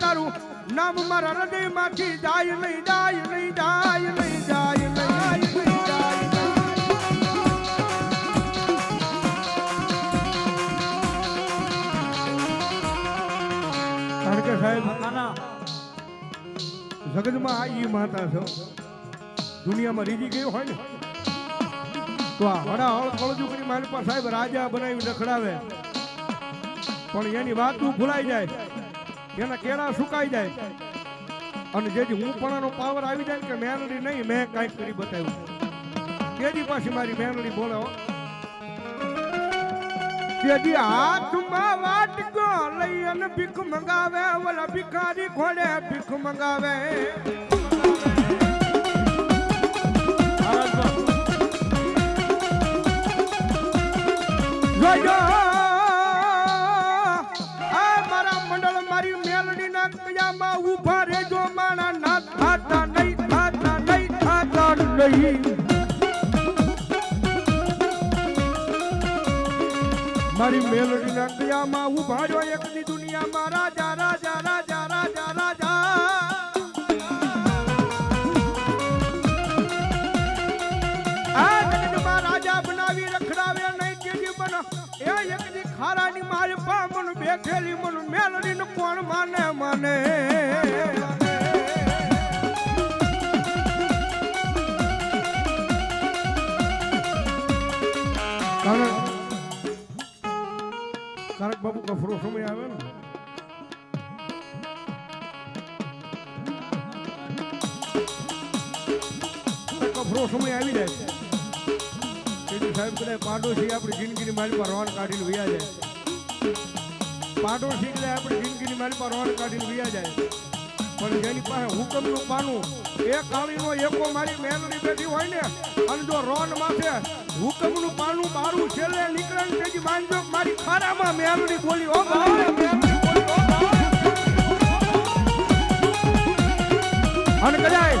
તારું નામ મારા હૃદયમાંથી જાય નહીં જાય નહીં જાય નહીં જાય નહીં, જાય કારણ કે સાહેબ આના જગતમાં આ માતા છો. દુનિયામાં રીજી ગયો હોય ને, તો આ હડા હળ કળજુકની મારી પાસે સાહેબ રાજા બનાવી રખડાવે. પણ એની વાતું ભૂલાઈ જાય. એના કેળા સુકાઈ જાય. અને જેથી હું પણ પાવર આવી જાય કે મેલડી નહીં, મેં કાંઈક કરી બતાવ્યું. કેજી પાછી મારી મેલડી બોલે તેજી હાથમાં વાટકો લઈ અને ભીખ મંગાવે, ઓલા ભિખારી ખોડે ભીખ મંગાવે. મારી મેલડી ના ક્રિયામાં ઉભાડ્યો એકની દુનિયામાં રાજા રાજા રાજા રાજા રાજા. ખારાની મારી પા મન બેઠેલી મન મેલડી કોણ માને માને? કારણ બાબુ કફરો સમય આવે ને? કફરો સમય આવી જાય? તેથી સાહેબ કદાચ પાડોશી આપણી જિંદગીની મારી પર રોન કાઢીને વયા જાય. પાડોશી કદાચ આપણી જિંદગીની મારી પર રોન કાઢીને વયા જાય. પણ જેની પાસે હુકમનું પાનું એ કાળીનો એકો મારી મેલડી બેઠી હોય ને, અને જો રોન માથે હુકમનું પાનું મારું છેલ્લે નીકળે ને તેથી માનજો મારી ખારામાં મેલડી બોલી ઓ અને કદાચ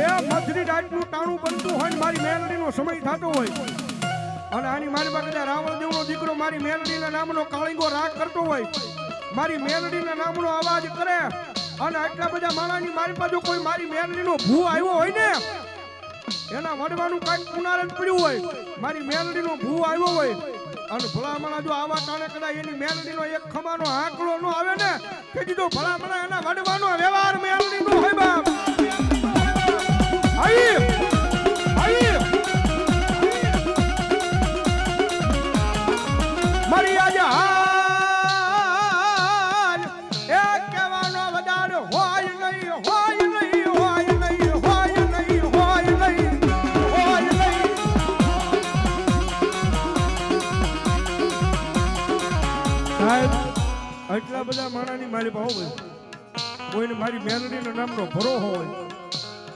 એ મધરી રાતનું ટાણું બનતું હોય ને મારી મેલડીનો સમય થતો હોય. અને આની મારી પાસે રાવણદેવનો રાવણ દેવનો દીકરો મારી મેલડીના નામનો કાળીંગો રાગ કરતો હોય. મારી મેલડીના નામનો અવાજ કરે. અને આટલા બધા માણાની મારી પાસે કોઈ મારી મેલડીનો ભૂ આવ્યો હોય ને એના વડવાનું કાંઈક પુનારન પડ્યું હોય, મારી મેલડીનો ભૂ આવ્યો હોય, અને ભલામણા જો આવા ટાણે કદાચ એની મેલડીનો એક ખમાનો આંકડો નો આવે ને, કે જો ભલામણા એના વડવાનો વ્યવહાર મેલડીનો હોય બાપ. આઈ આઈ આટલા બધા માણાની મારી પાસે હોય. કોઈને મારી મેલડીના નામનો ભરો હોય.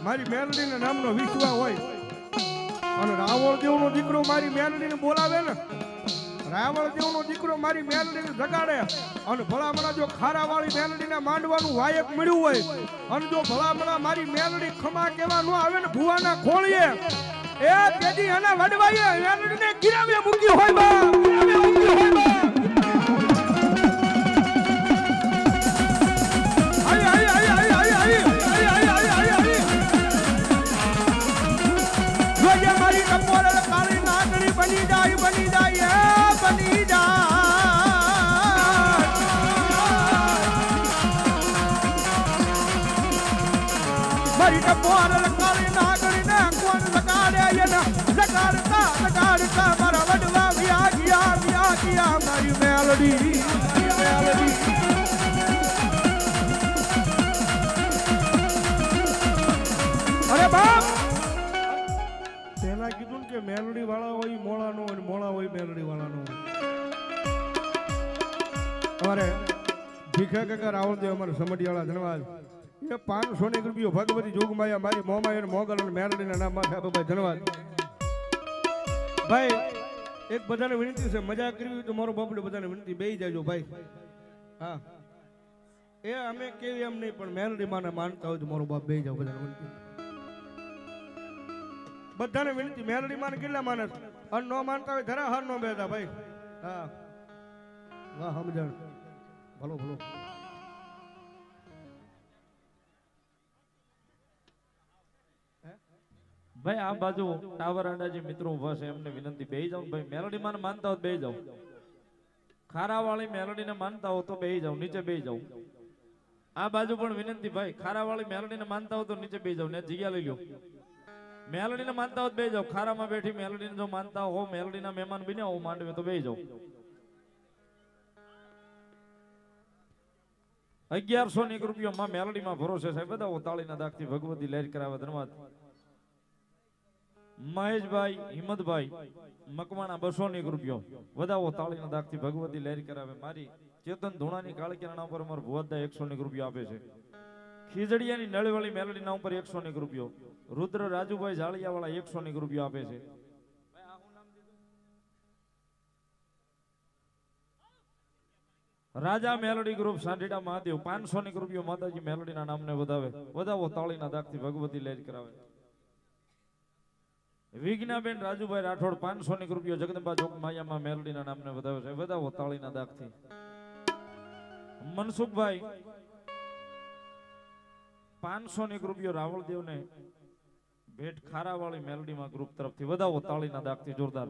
મારી મેલડીના નામનો વિશ્વા હોય. અને રાવણ દેવનો દીકરો મારી મેલડીને બોલાવે ને, રાવણ દેવનો દીકરો મારી મેલડીને જગાડે. અને ભલામણા જો ખારાવાળી મેલડીને માંડવાનું વાયક મળ્યું હોય, અને જો ભલામણા મારી મેલડી ખમા કેવા નો આવે ને, ભુવાના ખોળીએ, એ તેથી અને વડવાઈએ મેલડીને ગિરાવે મૂકી હોય બા ગિરાવે મૂકી હોય બા અરે બાપ! પેલા કીધું કે મેલડી વાળા હોય મોળાનો મોળા નો હોય, મોળા હોય, મેલડી વાળા નો અરે ભીખા કાકા રાવણદેવ અમારે સમઢિયાળા ધનવાદ. એ પાંચસો ની રૂપિયો ભગવતી જોગમાયા, મારી મોમાય અને મોગલ અને મેલડીના નામ માથે ભાઈ ધન્યવાદ ભાઈ એક બધાને વિનંતી છે મજા કરવી તો મારો બાપડે બધાને વિનંતી બે જાજો ભાઈ. હા. એ અમે કેવી એમ નહીં, પણ મેલડી માને માનતા હોય તો મારો બાપ બે જાવ બધાને વિનંતી. બધાને વિનંતી, મેલડી માને કેટલા માને હર ન નો માનતા હોય ધરા હર નો બેતા ભાઈ. હા. વાહ, સમજણ. ભલો ભલો. ભાઈ, આ બાજુ ટાવર આડાજી મિત્રો ઊભા છે, એમને વિનંતી બે જાવ ભાઈ, મેલોડી માં માનતા હો બે જાવ ખારા વાળી મેલોડી ને માનતા હો તો બે જાવ નીચે બે જાવ આ બાજુ પણ વિનંતી, ભાઈ ખારા વાળી મેલોડી ને માનતા હો તો નીચે બે જાવ ને જગ્યા લઈ લો મેલોડી ને માનતા હો બે જાવ ખારામાં બેઠી મેલોડી ને જો માનતા હો મેલોડી ના મહેમાન બન્યા હો માંડવે તો બે જાવ અગિયારસો ની રૂપિયો માં મેલોડી માં ભરોસે સાહેબ બધા તાળીના દાખથી ભગવતી લહેર કરાવે ધન્યવાદ. મહેશભાઈ, હિંમતભાઈ, મકવાણા બસો ની રૂપિયો. વધાવો તાળીના દાખથી ભગવતી લહેર કરાવે મારી. ચેતન ધોણાની કાળી કિરણા ઉપર અમારો ભુવાદા એકસો ની રૂપિયો આપે છે. ખીજડીયાની નળવાળી મેલડીના ઉપર એકસો ની રૂપિયો. રુદ્ર રાજુભાઈ જાળિયાવાળા એકસો ની રૂપિયો આપે છે. રાજા મેલોડી ગ્રુપ સાંઢીડા મહાદેવ પાંચસો ની રૂપિયો માતાજી મેલોડીના નામને વધાવે. વધાવો તાળીના દાખથી ભગવતી લહેર કરાવે. વિજ્ઞાબેન રાજુભાઈ રાઠોડ પાંચસો ની રૂપિયો જગદંબા ચોક માયામાં મેલડીના નામને વધાવે છે. વધાવો તાળીના દાખથી મનસુખભાઈ પાંચસો ની રૂપિયો રાવળદેવને ભેટ ખારાવાળી મેલડીમાં ગ્રુપ તરફથી વધાવો તાળીના દાખથી જોરદાર.